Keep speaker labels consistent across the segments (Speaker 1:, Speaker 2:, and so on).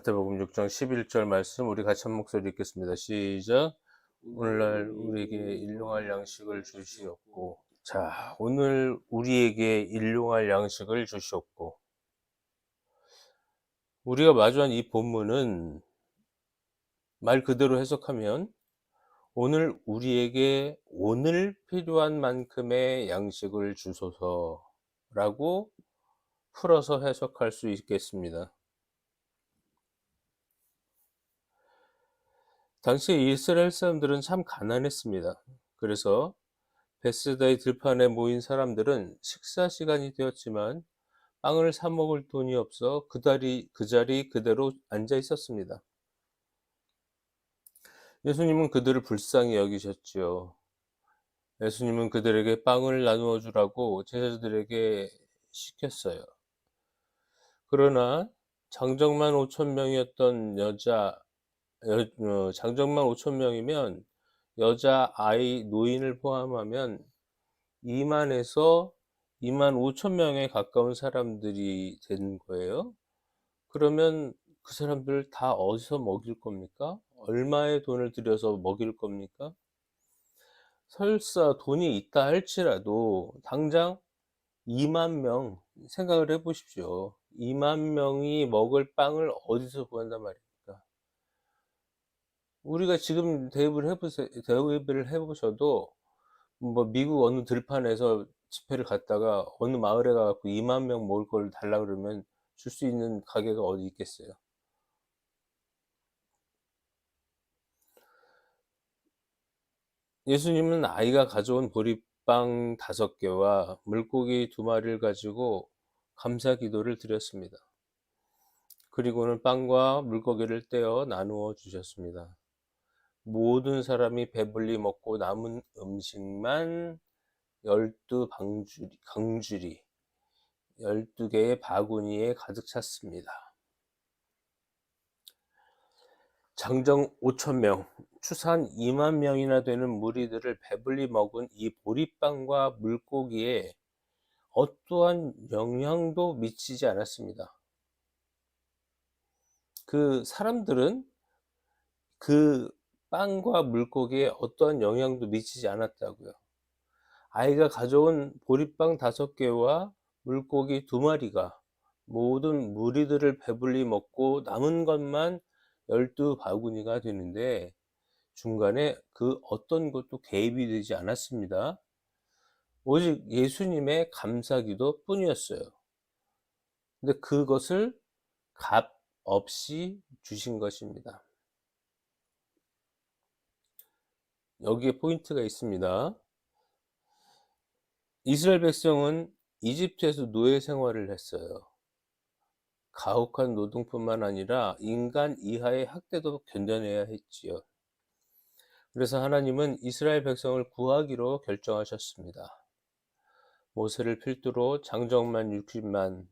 Speaker 1: 마태복음 6장 11절 말씀 우리 같이 한 목소리 읽겠습니다. 시작. 오늘날 우리에게 일용할 양식을 주시옵고 자, 오늘 우리에게 일용할 양식을 주시옵고 우리가 마주한 이 본문은 말 그대로 해석하면 오늘 우리에게 오늘 필요한 만큼의 양식을 주소서라고 풀어서 해석할 수 있겠습니다. 당시 이스라엘 사람들은 참 가난했습니다. 그래서 베스다의 들판에 모인 사람들은 식사 시간이 되었지만 빵을 사 먹을 돈이 없어 그 자리, 그 자리 그대로 앉아 있었습니다. 예수님은 그들을 불쌍히 여기셨지요. 예수님은 그들에게 빵을 나누어 주라고 제자들에게 시켰어요. 그러나 장정만 5천 명이었던 여자 어, 장정만 5천 명이면 여자, 아이, 노인을 포함하면 2만에서 2만 5천 명에 가까운 사람들이 된 거예요. 그러면 그 사람들 다 어디서 먹일 겁니까? 얼마의 돈을 들여서 먹일 겁니까? 설사 돈이 있다 할지라도 당장 2만 명 생각을 해 보십시오. 2만 명이 먹을 빵을 어디서 구한단 말이에요. 우리가 지금 대입을 해보세 대입을 해보셔도 뭐 미국 어느 들판에서 집회를 갔다가 어느 마을에 가갖고 2만 명 먹을 걸 달라 그러면 줄 수 있는 가게가 어디 있겠어요? 예수님은 아이가 가져온 보리빵 다섯 개와 물고기 두 마리를 가지고 감사 기도를 드렸습니다. 그리고는 빵과 물고기를 떼어 나누어 주셨습니다. 모든 사람이 배불리 먹고 남은 음식만 열두 방주리, 강주리, 열두 개의 바구니에 가득 찼습니다. 장정 5천 명, 추산 2만 명이나 되는 무리들을 배불리 먹은 이 보리빵과 물고기에 어떠한 영향도 미치지 않았습니다. 그 사람들은 그 빵과 물고기에 어떠한 영향도 미치지 않았다고요. 아이가 가져온 보리빵 다섯 개와 물고기 두 마리가 모든 무리들을 배불리 먹고 남은 것만 열두 바구니가 되는데 중간에 그 어떤 것도 개입이 되지 않았습니다. 오직 예수님의 감사기도 뿐이었어요. 근데 그것을 값 없이 주신 것입니다. 여기에 포인트가 있습니다. 이스라엘 백성은 이집트에서 노예 생활을 했어요. 가혹한 노동뿐만 아니라 인간 이하의 학대도 견뎌내야 했지요. 그래서 하나님은 이스라엘 백성을 구하기로 결정하셨습니다. 모세를 필두로 장정만 60만,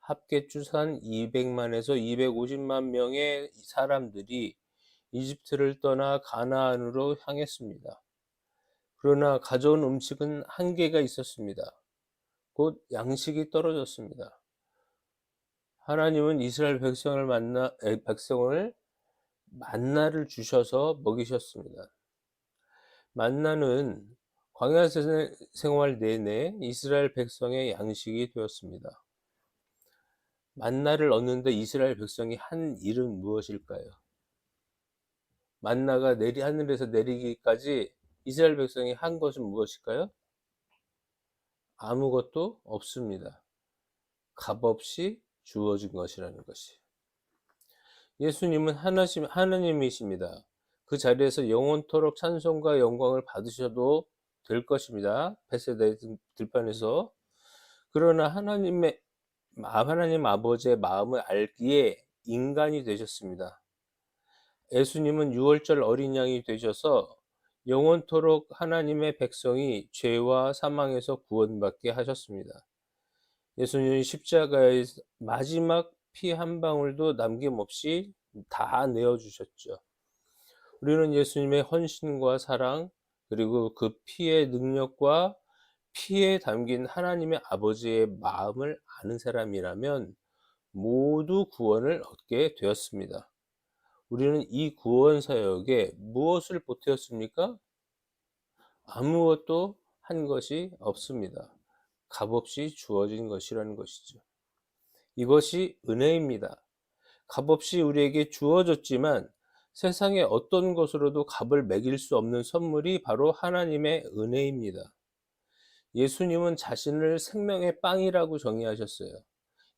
Speaker 1: 합계 추산 200만에서 250만 명의 사람들이 이집트를 떠나 가나안으로 향했습니다. 그러나 가져온 음식은 한계가 있었습니다. 곧 양식이 떨어졌습니다. 하나님은 이스라엘 백성을 만나 백성을 만나를 주셔서 먹이셨습니다. 만나는 광야 생활 내내 이스라엘 백성의 양식이 되었습니다. 만나를 얻는데 이스라엘 백성이 한 일은 무엇일까요? 만나가 내리 하늘에서 내리기까지 이스라엘 백성이 한 것은 무엇일까요? 아무것도 없습니다. 값없이 주어진 것이라는 것이. 예수님은 하나님, 하나님이십니다. 그 자리에서 영원토록 찬송과 영광을 받으셔도 될 것입니다. 베세다의 들판에서. 그러나 하나님의, 하나님 아버지의 마음을 알기에 인간이 되셨습니다. 예수님은 6월절 어린 양이 되셔서 영원토록 하나님의 백성이 죄와 사망에서 구원받게 하셨습니다. 예수님은 십자가의 마지막 피 한 방울도 남김없이 다 내어주셨죠. 우리는 예수님의 헌신과 사랑, 그리고 그 피의 능력과 피에 담긴 하나님의 아버지의 마음을 아는 사람이라면 모두 구원을 얻게 되었습니다. 우리는 이 구원 사역에 무엇을 보태었습니까? 아무것도 한 것이 없습니다. 값없이 주어진 것이라는 것이죠. 이것이 은혜입니다. 값없이 우리에게 주어졌지만 세상의 어떤 것으로도 값을 매길 수 없는 선물이 바로 하나님의 은혜입니다. 예수님은 자신을 생명의 빵이라고 정의하셨어요.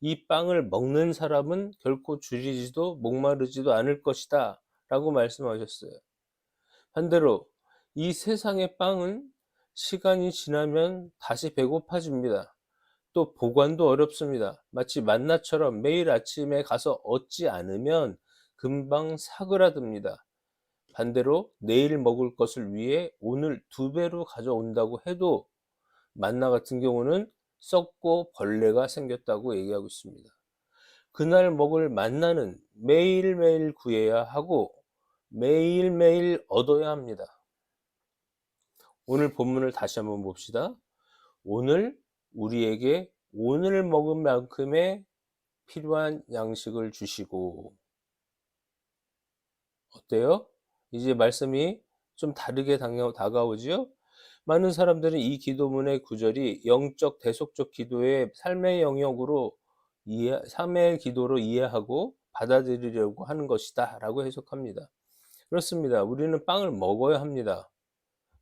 Speaker 1: 이 빵을 먹는 사람은 결코 줄이지도 목마르지도 않을 것이다. 라고 말씀하셨어요. 반대로 이 세상의 빵은 시간이 지나면 다시 배고파집니다. 또 보관도 어렵습니다. 마치 만나처럼 매일 아침에 가서 얻지 않으면 금방 사그라듭니다. 반대로 내일 먹을 것을 위해 오늘 두 배로 가져온다고 해도 만나 같은 경우는 썩고 벌레가 생겼다고 얘기하고 있습니다. 그날 먹을 만나는 매일매일 구해야 하고 매일매일 얻어야 합니다. 오늘 본문을 다시 한번 봅시다. 오늘 우리에게 오늘 먹은 만큼의 필요한 양식을 주시고 어때요? 이제 말씀이 좀 다르게 다가오지요? 많은 사람들은 이 기도문의 구절이 영적 대속적 기도의 삶의 영역으로 이해, 삶의 기도로 이해하고 받아들이려고 하는 것이다 라고 해석합니다. 그렇습니다. 우리는 빵을 먹어야 합니다.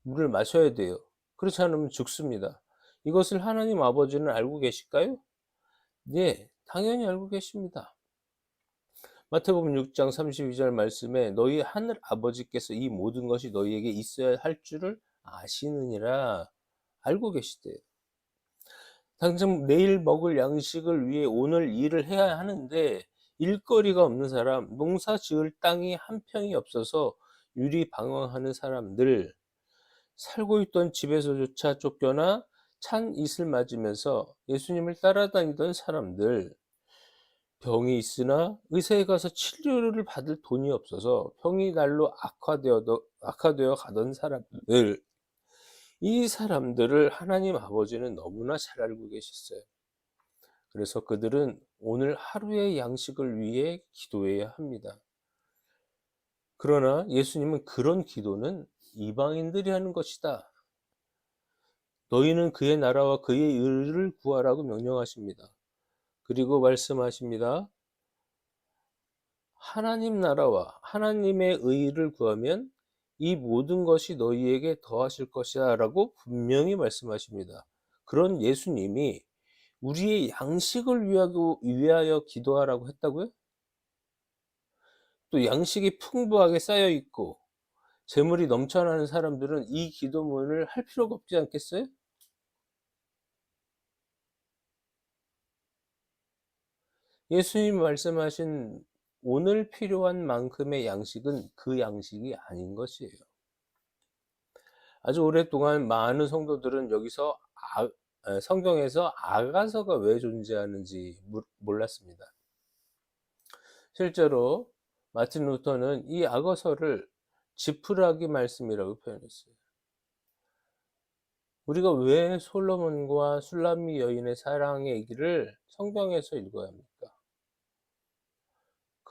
Speaker 1: 물을 마셔야 돼요. 그렇지 않으면 죽습니다. 이것을 하나님 아버지는 알고 계실까요? 네, 당연히 알고 계십니다. 마태복음 6장 32절 말씀에 너희 하늘 아버지께서 이 모든 것이 너희에게 있어야 할 줄을 아시느니라 알고 계시대요. 당장 내일 먹을 양식을 위해 오늘 일을 해야 하는데 일거리가 없는 사람, 농사 지을 땅이 한 평이 없어서 유리 방황하는 사람들, 살고 있던 집에서조차 쫓겨나 찬 이슬 맞으면서 예수님을 따라다니던 사람들, 병이 있으나 의사에 가서 치료를 받을 돈이 없어서 병이 날로 악화되어, 악화되어 가던 사람들, 이 사람들을 하나님 아버지는 너무나 잘 알고 계셨어요. 그래서 그들은 오늘 하루의 양식을 위해 기도해야 합니다. 그러나 예수님은 그런 기도는 이방인들이 하는 것이다. 너희는 그의 나라와 그의 의를 구하라고 명령하십니다. 그리고 말씀하십니다. 하나님 나라와 하나님의 의를 구하면 이 모든 것이 너희에게 더하실 것이야 라고 분명히 말씀하십니다. 그런 예수님이 우리의 양식을 위하여, 기도하라고 했다고요? 또 양식이 풍부하게 쌓여 있고 재물이 넘쳐나는 사람들은 이 기도문을 할 필요가 없지 않겠어요? 예수님 말씀하신 오늘 필요한 만큼의 양식은 그 양식이 아닌 것이에요. 아주 오랫동안 많은 성도들은 여기서 아, 성경에서 아가서가 왜 존재하는지 몰랐습니다. 실제로 마틴 루터는 이 아가서를 지푸라기 말씀이라고 표현했어요. 우리가 왜 솔로몬과 술람미 여인의 사랑의 얘기를 성경에서 읽어야 합니까?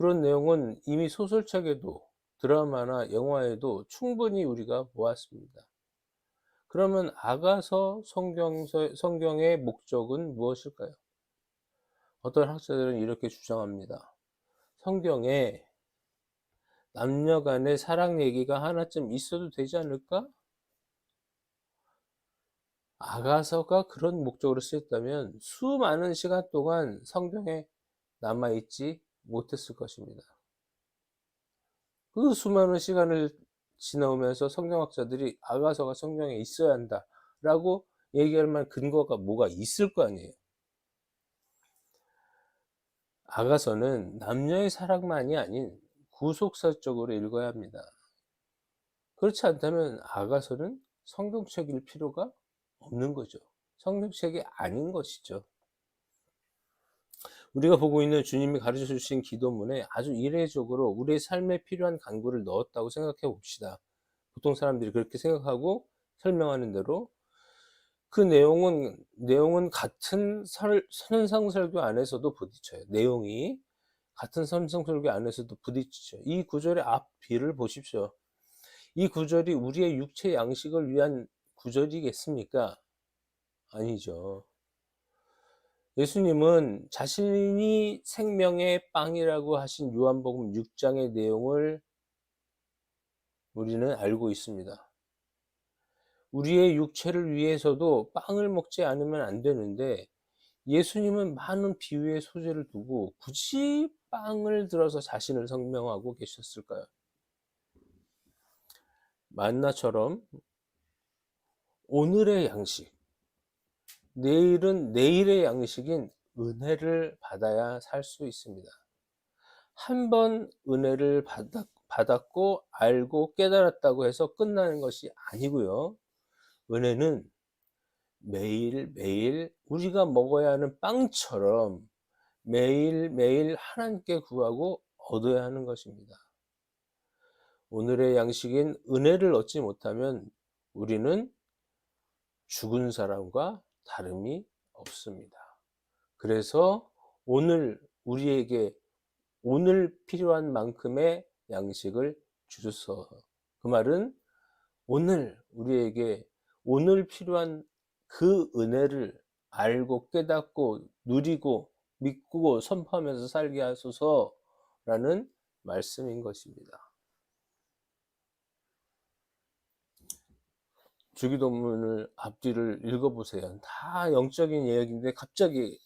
Speaker 1: 그런 내용은 이미 소설책에도 드라마나 영화에도 충분히 우리가 보았습니다. 그러면 아가서 성경서, 성경의 목적은 무엇일까요? 어떤 학자들은 이렇게 주장합니다. 성경에 남녀 간의 사랑 얘기가 하나쯤 있어도 되지 않을까? 아가서가 그런 목적으로 쓰였다면 수많은 시간 동안 성경에 남아있지 못했을 것입니다. 그 수많은 시간을 지나오면서 성경학자들이 아가서가 성경에 있어야 한다 라고 얘기할 만한 근거가 뭐가 있을 거 아니에요. 아가서는 남녀의 사랑만이 아닌 구속사적으로 읽어야 합니다. 그렇지 않다면 아가서는 성경책일 필요가 없는 거죠. 성경책이 아닌 것이죠. 우리가 보고 있는 주님이 가르쳐 주신 기도문에 아주 이례적으로 우리의 삶에 필요한 간구를 넣었다고 생각해 봅시다. 보통 사람들이 그렇게 생각하고 설명하는 대로 그 내용은 내용은 같은 설, 선상설교 안에서도 부딪혀요. 내용이 같은 선상설교 안에서도 부딪히죠. 이 구절의 앞뒤를 보십시오. 이 구절이 우리의 육체 양식을 위한 구절이겠습니까? 아니죠. 예수님은 자신이 생명의 빵이라고 하신 요한복음 6장의 내용을 우리는 알고 있습니다. 우리의 육체를 위해서도 빵을 먹지 않으면 안 되는데 예수님은 많은 비유의 소재를 두고 굳이 빵을 들어서 자신을 설명하고 계셨을까요? 만나처럼 오늘의 양식, 내일은 내일의 양식인 은혜를 받아야 살 수 있습니다. 한 번 은혜를 받았, 받았고 알고 깨달았다고 해서 끝나는 것이 아니고요. 은혜는 매일매일 우리가 먹어야 하는 빵처럼 매일매일 하나님께 구하고 얻어야 하는 것입니다. 오늘의 양식인 은혜를 얻지 못하면 우리는 죽은 사람과 다름이 없습니다. 그래서 오늘 우리에게 오늘 필요한 만큼의 양식을 주소서. 그 말은 오늘 우리에게 오늘 필요한 그 은혜를 알고 깨닫고 누리고 믿고 선포하면서 살게 하소서라는 말씀인 것입니다. 주기도문을 앞뒤를 읽어보세요. 다 영적인 이야기인데 갑자기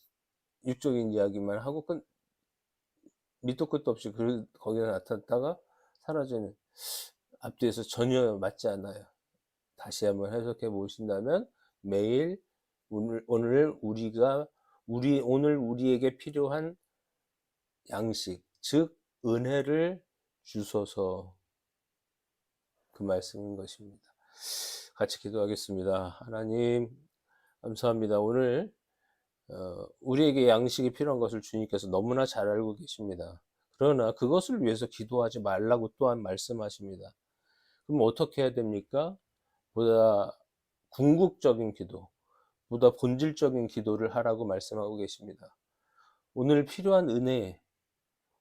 Speaker 1: 육적인 이야기만 하고 끝, 밑도 끝도 없이 그, 거기에 나타났다가 사라지는 앞뒤에서 전혀 맞지 않아요. 다시 한번 해석해 보신다면 매일 오늘, 오늘 우리가 우리 오늘 우리에게 필요한 양식 즉 은혜를 주소서 그 말씀인 것입니다. 같이 기도하겠습니다. 하나님 감사합니다. 오늘 어, 우리에게 양식이 필요한 것을 주님께서 너무나 잘 알고 계십니다. 그러나 그것을 위해서 기도하지 말라고 또한 말씀하십니다. 그럼 어떻게 해야 됩니까? 보다 궁극적인 기도, 보다 본질적인 기도를 하라고 말씀하고 계십니다. 오늘 필요한 은혜,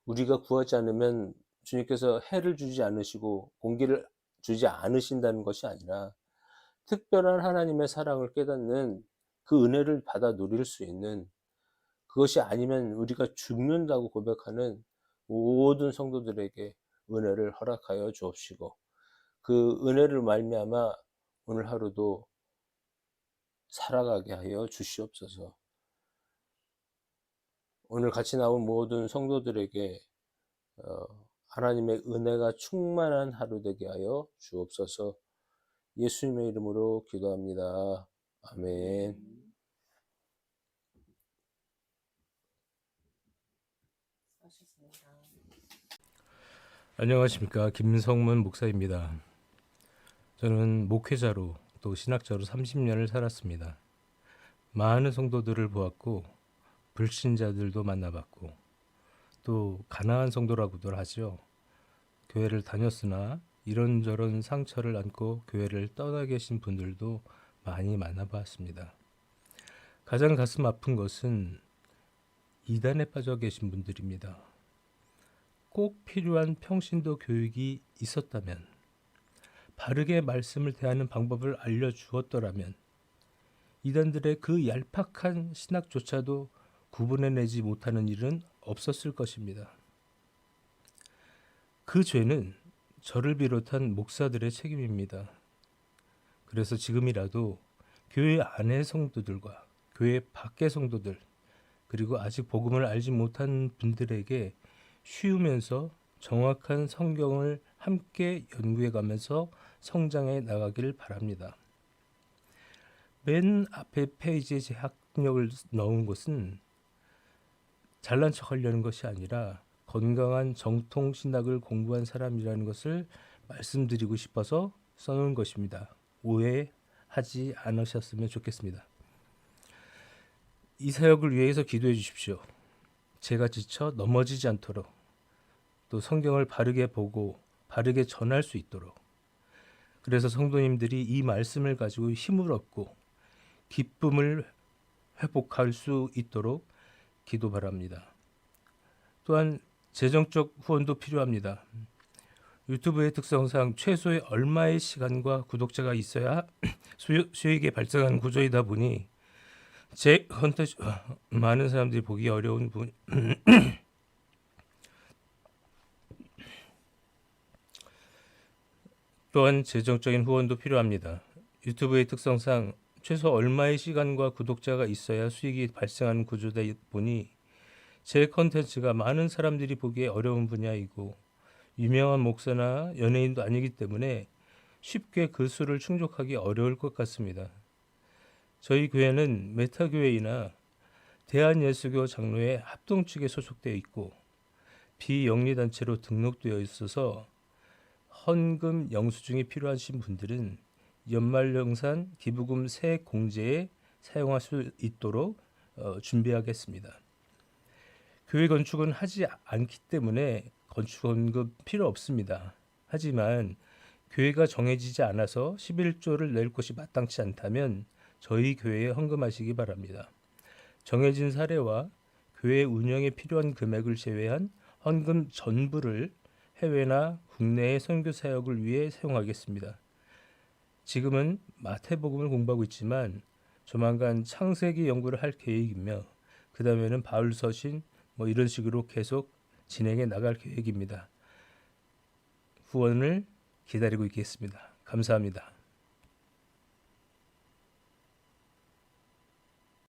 Speaker 1: 우리가 구하지 않으면 주님께서 해를 주지 않으시고 공기를 주지 않으신다는 것이 아니라 특별한 하나님의 사랑을 깨닫는 그 은혜를 받아 누릴 수 있는 그것이 아니면 우리가 죽는다고 고백하는 모든 성도들에게 은혜를 허락하여 주옵시고 그 은혜를 말미암아 오늘 하루도 살아가게 하여 주시옵소서. 오늘 같이 나온 모든 성도들에게 어, 하나님의 은혜가 충만한 하루 되게 하여 주옵소서. 예수님의 이름으로 기도합니다. 아멘.
Speaker 2: 안녕하십니까 김성문 목사입니다. 저는 목회자로 또 신학자로 30년을 살았습니다. 많은 성도들을 보았고 불신자들도 만나봤고 또 가나안 성도라고들 하죠. 교회를 다녔으나 이런저런 상처를 안고 교회를 떠나 계신 분들도 많이 만나봤습니다. 가장 가슴 아픈 것은 이단에 빠져 계신 분들입니다. 꼭 필요한 평신도 교육이 있었다면, 바르게 말씀을 대하는 방법을 알려주었더라면, 이단들의 그 얄팍한 신학조차도 구분해내지 못하는 일은 없었을 것입니다. 그 죄는 저를 비롯한 목사들의 책임입니다. 그래서 지금이라도 교회 안의 성도들과 교회 밖의 성도들, 그리고 아직 복음을 알지 못한 분들에게 쉬우면서 정확한 성경을 함께 연구해 가면서 성장해 나가기를 바랍니다. 맨 앞에 페이지에 제 학력을 넣은 것은 잘난 척 하려는 것이 아니라 건강한 정통 신학을 공부한 사람이라는 것을 말씀드리고 싶어서 써놓은 것입니다. 오해하지 않으셨으면 좋겠습니다. 이 사역을 위해서 기도해 주십시오. 제가 지쳐 넘어지지 않도록 또 성경을 바르게 보고 바르게 전할 수 있도록 그래서 성도님들이 이 말씀을 가지고 힘을 얻고
Speaker 1: 기쁨을 회복할 수 있도록 기도 바랍니다. 또한 재정적 후원도 필요합니다. 유튜브의 특성상 최소의 얼마의 시간과 구독자가 있어야 수익이 발생하는 구조이다 보니 제 컨텐츠 어, 많은 사람들이 보기 어려운 분 또한 재정적인 후원도 필요합니다. 유튜브의 특성상 최소 얼마의 시간과 구독자가 있어야 수익이 발생하는 구조다 보니 제 컨텐츠가 많은 사람들이 보기에 어려운 분야이고 유명한 목사나 연예인도 아니기 때문에 쉽게 그 수를 충족하기 어려울 것 같습니다. 저희 교회는 메타교회이나 대한예수교 장로회 합동 측에 소속되어 있고 비영리단체로 등록되어 있어서 헌금 영수증이 필요하신 분들은 연말정산 기부금 세 공제에 사용할 수 있도록 어, 준비하겠습니다. 교회 건축은 하지 않기 때문에 건축원금 필요 없습니다. 하지만 교회가 정해지지 않아서 11조를 낼 것이 마땅치 않다면 저희 교회에 헌금하시기 바랍니다. 정해진 사례와 교회 운영에 필요한 금액을 제외한 헌금 전부를 해외나 국내의 선교 사역을 위해 사용하겠습니다. 지금은 마태복음을 공부하고 있지만 조만간 창세기 연구를 할 계획이며 그 다음에는 바울서신 뭐 이런 식으로 계속 진행해 나갈 계획입니다. 후원을 기다리고 있겠습니다. 감사합니다.